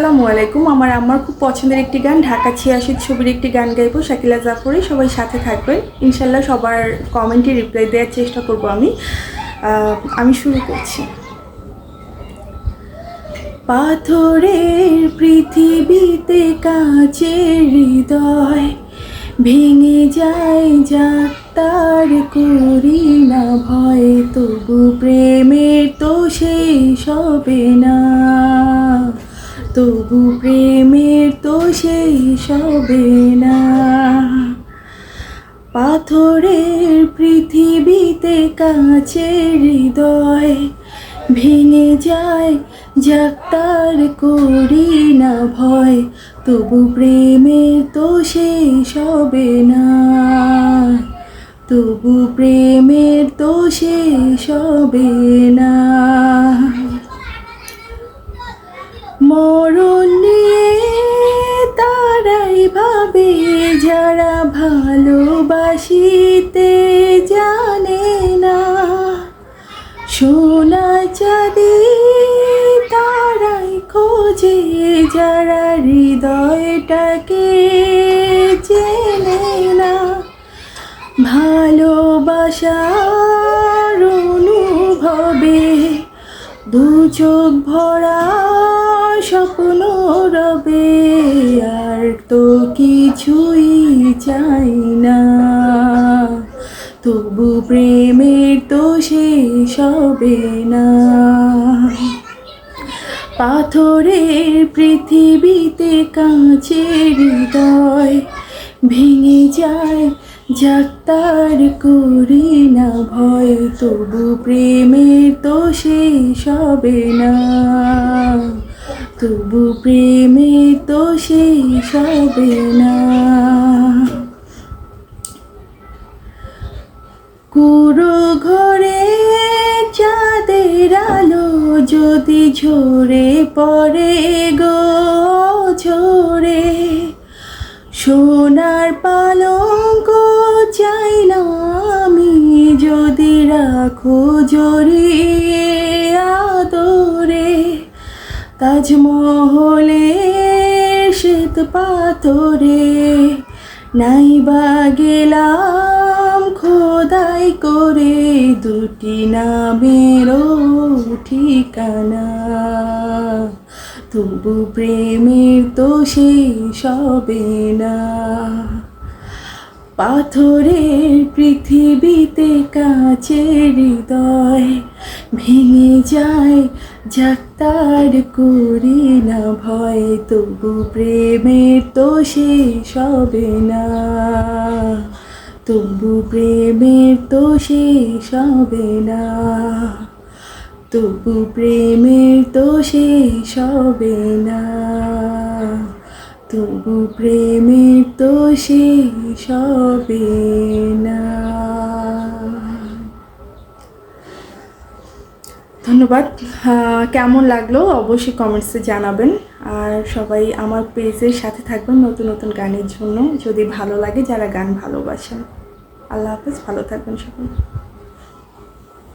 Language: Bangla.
আসসালামু আলাইকুম। আমার আমার খুব পছন্দের একটি গান, ঢাকা ছিয়াশি ছবির একটি গান গাইবো, শাকিলা জাফরি। সবাই সাথে থাকবেন। ইনশাল্লাহ সবার কমেন্টে রিপ্লাই দেওয়ার চেষ্টা করব আমি। আমি শুরু করছি। পাথরের পৃথিবীতে কাচের হৃদয় ভেঙে যায় যাক তার করি না ভয়। তবু প্রেমের তো সেই সবে না। তবু প্রেমের তো সেই সবে না। পাথরের পৃথিবীতে কাছের হৃদয় ভেঙে যায়, যাক তার করি না ভয়। তবু প্রেমের তো সেই সবে না। তবু প্রেমের তো সেই সবে না। যারা ভালোবাসিতে জানে না, সোনা চাঁদি তারাই খোঁজে যারা হৃদয়টাকে চেনে না। ভালোবাসার অনুভবে দু চোখ ভরা স্বপ্ন রবে, আর তো কিছুই চাই না। তবু প্রেমের তো শেষ হবে না। পাথরের পৃথিবীতে কাঁচের হৃদয় ভেঙে যায়, যাক তার করি না ভয়। তবু প্রেমের তো শেষ হবে না। তবু প্রেমে তো শেষ হবে না। কুড়ো ঘরে চাঁদের আলো যদি ঝরে পড়ে গো ঝরে, সোনার পালঙ্ক চাই না আমি যদি রাখো জড়িয়ে আদরে। তাজমহলে শ্বেত পাথরে নাইবা গেলাম খোদাই করে দুটি নামেরও ঠিকানা। তবু প্রেমের তো শেষ হবে না। পাথরের পৃথিবীতে কাছের হৃদয় ভেঙে যায় যাক করি না ভয়, তবু প্রেমের তো শেষ হবে না। তবু প্রেমের তো শেষ হবে না। তবু প্রেমের তো শেষ হবে না। তবু প্রেমের তো শেষ হবে না। ধন্যবাদ। কেমন লাগল অবশ্যই কমেন্টসে জানাবেন। আর সবাই আমার পেজের সাথে থাকবেন নতুন নতুন গানের জন্য। যদি ভালো লাগে যারা গান ভালোবাসেন। আল্লাহ হাফেজ, ভালো থাকবেন সবাই